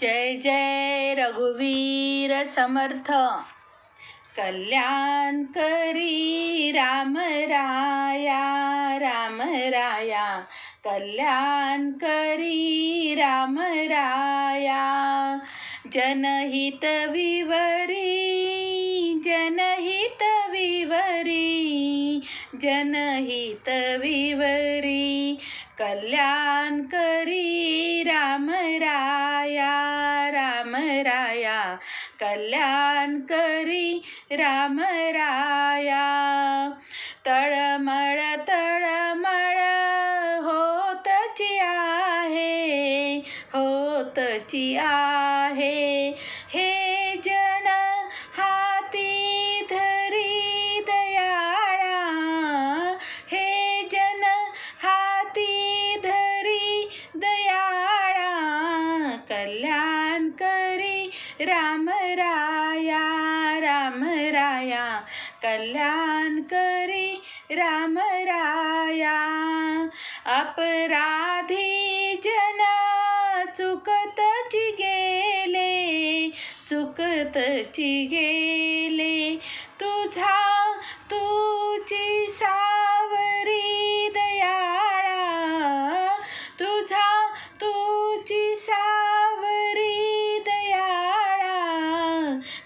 जय जय रघुवीर समर्थ. कल्याण करी राम राया राम राया. कल्याण करी राम राया. जनहित विवरी जनहित विवरी जनहित विवरी. कल्याण करी राम राया. राया कल्याण करी राम राया. तळमळ तळमळ होतची आहे होतची आहे. हे जन हाती धरी दयाळा हे जन हाती धरी दयाळा. कल्याण करी राम राया राम राया कल्याण करी राम राया। अपराधी जन चुकतची गेले चुकतची गेले तुझा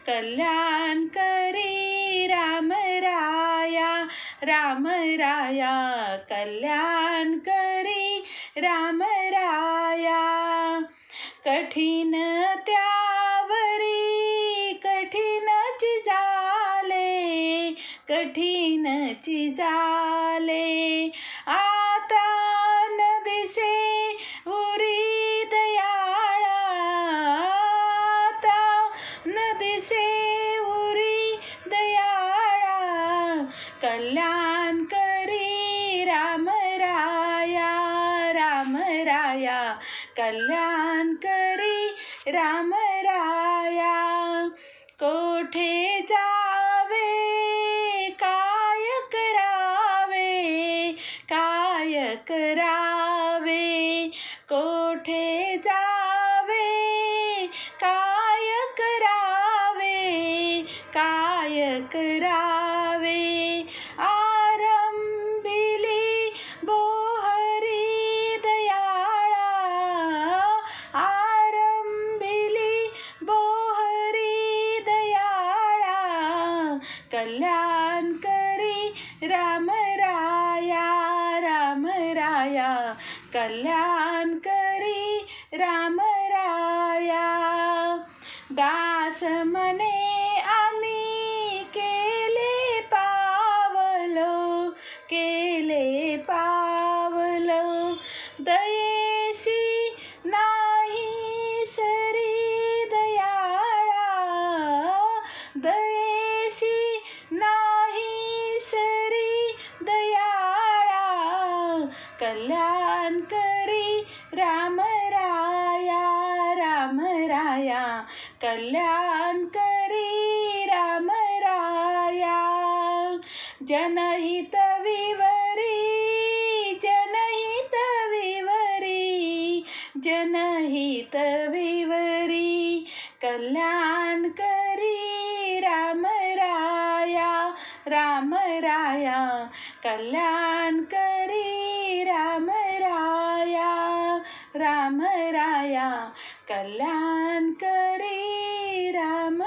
कल्याण करी राम राया राम राया कल्याण करी राम राया। कठीण त्यावरी कठीणच झाले कठीणच झाले न उरी दयाळा कल्याण करी राम राया राम राया कल्याण करी राम राया। कोठे जावे काय करावे काय करावे? कोठे जा करावे. आरंभिली बोहरी दयाळा. आरंभिली बोहरी दयाळा. कल्याण करी राम राया राम कल्याण करी राम राया राम राया. कल्याण करी राम राया. जनहित विवरी जनहित विवरी. जनहित विवरी. कल्याण करी राम राम राया कल्याण करी राम राया राम राया कल्याण करी राम